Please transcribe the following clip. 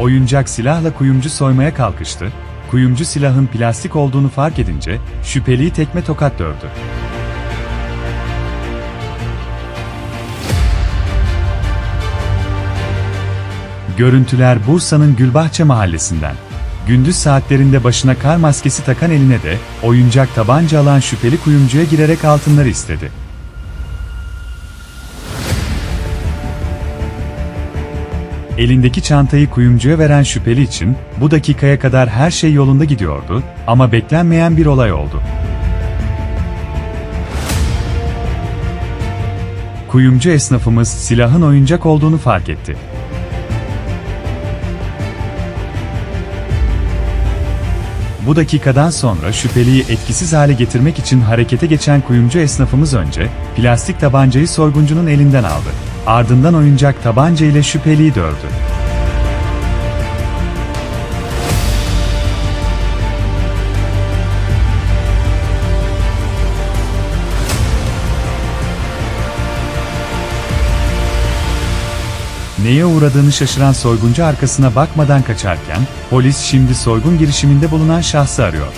Oyuncak silahla kuyumcu soymaya kalkıştı. Kuyumcu silahın plastik olduğunu fark edince şüpheliyi tekme tokat dövdü. Görüntüler Bursa'nın Gülbahçe mahallesinden. Gündüz saatlerinde başına kar maskesi takan eline de oyuncak tabanca alan şüpheli kuyumcuya girerek altınları istedi. Elindeki çantayı kuyumcuya veren şüpheli için bu dakikaya kadar her şey yolunda gidiyordu ama beklenmeyen bir olay oldu. Kuyumcu esnafımız silahın oyuncak olduğunu fark etti. Bu dakikadan sonra şüpheliyi etkisiz hale getirmek için harekete geçen kuyumcu esnafımız önce plastik tabancayı soyguncunun elinden aldı. Ardından oyuncak tabanca ile şüpheliyi dövdü. Neye uğradığını şaşıran soyguncu arkasına bakmadan kaçarken, polis şimdi soygun girişiminde bulunan şahsı arıyor.